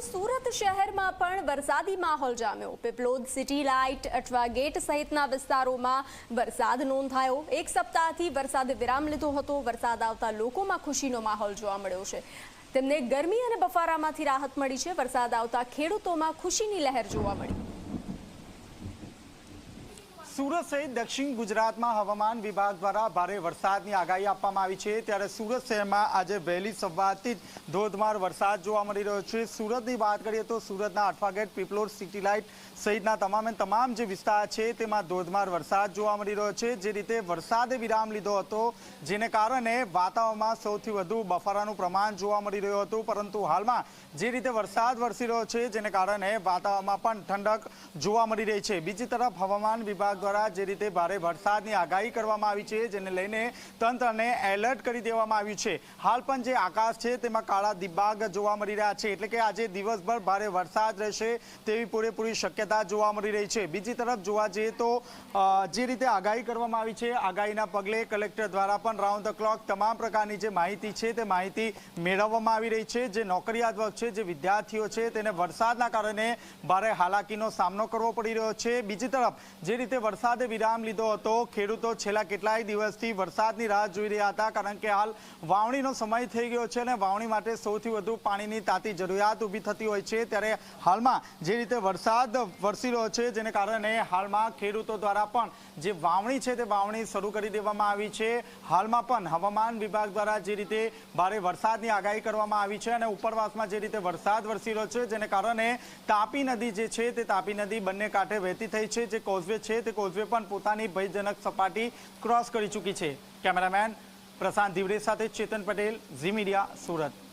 સુરત શહેરમાં પણ વરસાદી માહોલ જામ્યો. Piplod city light Athwa gate સહિતના વિસ્તારોમાં વરસાદ નોંધાયો. એક સપ્તાહથી વરસાદે વિરામ લીધો હતો. વરસાદ આવતા લોકોમાં ખુશીનો માહોલ જોવા મળ્યો છે. તેમને ગરમી અને બફારામાંથી રાહત મળી છે. વરસાદ આવતા ખેડૂતોમાં ખુશીની લહેર જોવા મળી. સુરત સહિત દક્ષિણ ગુજરાતમાં હવામાન વિભાગ દ્વારા ભારે વરસાદની આગાહી આપવામાં આવી છે. ત્યારે સુરત શહેરમાં આજે વહેલી સવારથી જ ધોધમાર વરસાદ જોવા મળી રહ્યો છે. સુરતની વાત કરીએ તો સુરતના અઠવાગેટ પીપલોર સિટી લાઇટ સહિતના તમામે તમામ જે વિસ્તાર છે તેમાં ધોધમાર વરસાદ જોવા મળી રહ્યો છે. જે રીતે વરસાદે વિરામ લીધો હતો, જેને કારણે વાતાવરણમાં સૌથી વધુ બફારાનું પ્રમાણ જોવા મળી રહ્યું હતું. પરંતુ હાલમાં જે રીતે વરસાદ વરસી રહ્યો છે, જેને કારણે વાતાવરણમાં પણ ઠંડક જોવા મળી રહી છે. બીજી તરફ હવામાન વિભાગ દ્વારા જે રીતે ભારે વરસાદની આગાહી કરવામાં આવી છે, જેને લઈને તંત્રને એલર્ટ કરી દેવામાં આવ્યું છે. હાલ પણ જે આકાશ છે, તેમાં કાળા દિબાગ જોવા મળી રહ્યા છે. એટલે કે આજે દિવસભર ભારે વરસાદ રહેશે તેવી પૂરેપૂરી શક્યતા જોવા મળી રહી છે. બીજી તરફ જોવા જઈએ તો જે રીતે આગાહી કરવામાં આવી છે, આગાહીના પગલે કલેક્ટર દ્વારા પણ રાઉન્ડ ધ ક્લોક તમામ પ્રકારની જે માહિતી છે, તે માહિતી મેળવવામાં આવી રહી છે. જે નોકરિયાત છે, જે વિદ્યાર્થીઓ છે, તેને વરસાદના કારણે ભારે હાલાકીનો સામનો કરવો પડી રહ્યો છે. બીજી તરફ, જે રીતે વરસાદે વિરામ લીધો હતો. ખેડૂતો છેલ્લા કેટલાય દિવસથી વરસાદની રાહ જોઈ રહ્યા હતા, કારણ કે હાલ વાવણીનો સમય થઈ ગયો છે અને વાવણી માટે સૌથી વધુ પાણીની તાતી જરૂરિયાત ઊભી થતી હોય છે. ત્યારે હાલમાં જે રીતે વરસાદ વરસી રહ્યો છે, જેને કારણે હાલમાં ખેડૂતો દ્વારા પણ જે વાવણી છે તે વાવણી શરૂ કરી દેવામાં આવી છે. હાલમાં પણ હવામાન વિભાગ દ્વારા જે રીતે ભારે વરસાદની આગાહી કરવામાં આવી છે અને ઉપરવાસમાં જે રીતે વરસાદ વરસી રહ્યો છે, જેને કારણે તાપી નદી જે છે તે તાપી નદી બંને કાંઠે વહેતી થઈ છે. જે કોઝવે છે તે કોઝવે પણ પોતાની ભયજનક સપાટી ક્રોસ કરી ચૂકી છે. કેમેરામેન પ્રશાંત ધીવરે સાથે ચેતન પટેલ, ઝી મીડિયા, સુરત.